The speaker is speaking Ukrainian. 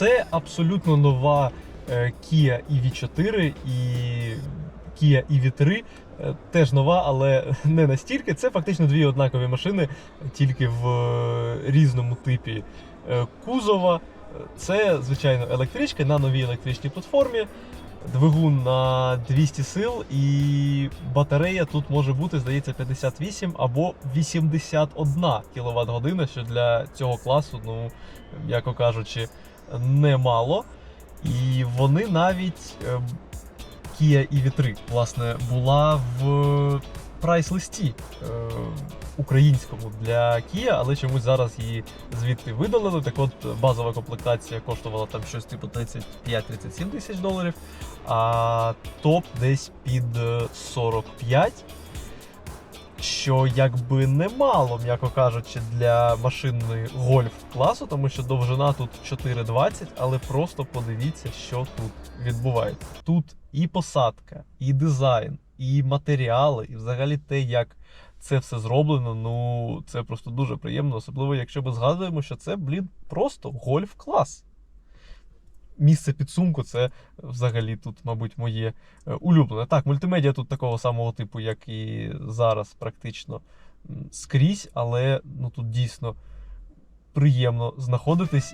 Це абсолютно нова е, Kia EV4 і Kia EV3. е, Теж нова, але не настільки. Це фактично дві однакові машини, тільки в е, різному типі кузова. Це, звичайно, електричка на новій електричній платформі. Двигун на 200 сил, і батарея тут може бути, здається, 58 або 81 кВт година, що для цього класу, ну, м'яко кажучи, немало. І вони навіть е, Kia EV3, власне, була в прайс-листі е, українському для Kia, але чомусь зараз її звідти видалили. Так от базова комплектація коштувала там щось типу 35-37 тисяч доларів, а топ десь під е, 45. Що якби немало, м'яко кажучи, для машини гольф класу, тому що довжина тут 4,20, але просто подивіться, що тут відбувається. Тут і посадка, і дизайн, і матеріали, і взагалі те, як це все зроблено. Ну це просто дуже приємно, особливо якщо ми згадуємо, що це, блін, просто гольф клас. Місце підсумку це взагалі тут, мабуть, моє е, улюблене. Так, мультимедіа тут такого самого типу, як і зараз, практично скрізь, але ну тут дійсно приємно знаходитись